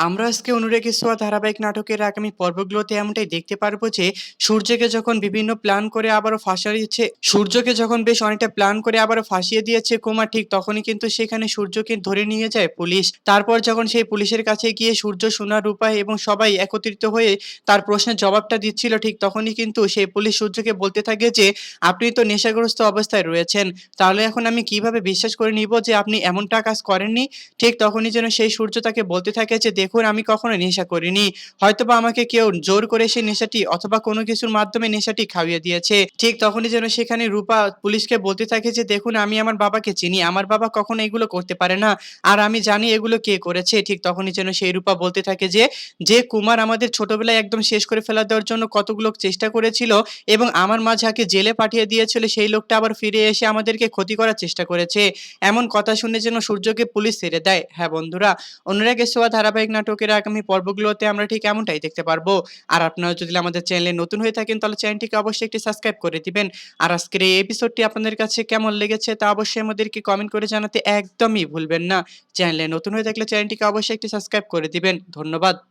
আমরা আজকে অনুরাগী সোয়া ধারাবাহিক নাটকের আগামী পর্বগুলোতে এমনটাই দেখতে পারব যে, সূর্যকে যখন বিভিন্ন প্ল্যান করে আবারও ফাঁসাইছে সূর্যকে যখন বেশ অনেকটা প্ল্যান করে আবারও ফাঁসিয়ে দিয়েছে কুমার, ঠিক তখনই কিন্তু সেখানে সূর্যকে ধরে নিয়ে যায় পুলিশ। তারপর যখন সেই পুলিশের কাছে গিয়ে সূর্য সোনার রূপা এবং সবাই একত্রিত হয়ে তার প্রশ্নের জবাবটা দিচ্ছিল, ঠিক তখনই কিন্তু সেই পুলিশ সূর্যকে বলতে থাকে যে, আপনি তো নেশাগ্রস্ত অবস্থায় রয়েছেন। তাহলে এখন আমি কীভাবে বিশ্বাস করে নিব যে আপনি এমনটা কাজ করেননি? ঠিক তখনই যেন সেই সূর্য তাকে বলতে থাকে যে দেখুন, আমি কখনো নেশা করিনি। হয়তোবা আমাকে কেউ জোর করে সেই নেশাটি অথবা কোনো কিছুর মাধ্যমে নেশাটি খাইয়ে দিয়েছে। ঠিক তখনই যেন সেখানে রূপা পুলিশকে বলতে থাকে যে, দেখুন, আমি আমার বাবাকে চিনি। আমার বাবা কখনো এগুলো করতে পারে না। আর আমি জানি এগুলো কে করেছে। ঠিক তখনই যেন সেই রূপা বলতে থাকে যে যে কুমার আমাদের ছোটবেলায় একদম শেষ করে ফেলা দেওয়ার জন্য কতগুলো চেষ্টা করেছিল এবং আমার মাঝাকে জেলে পাঠিয়ে দিয়েছিল, সেই লোকটা আবার ফিরে এসে আমাদেরকে ক্ষতি করার চেষ্টা করেছে। এমন কথা শুনে যেন সূর্যকে পুলিশ ছেড়ে দেয়। হ্যাঁ বন্ধুরা, অনুরাগের সোয়া ধারাবাহিক নাটকের আগামী পর্বগুলোতে আমরা ঠিক এমনটাই দেখতে পারব। আর আপনারা যদি আমাদের চ্যানেলে নতুন হয়ে থাকেন, তাহলে চ্যানেলটিকে অবশ্যই একটি সাবস্ক্রাইব করে দিবেন। আর আজকের এই এপিসোডটি আপনাদের কাছে কেমন লেগেছে, তা অবশ্যই আমাদেরকে কমেন্ট করে জানাতে একদমই ভুলবেন না। চ্যানেলে নতুন হয়ে থাকলে চ্যানেলটিকে অবশ্যই একটি সাবস্ক্রাইব করে দিবেন। ধন্যবাদ।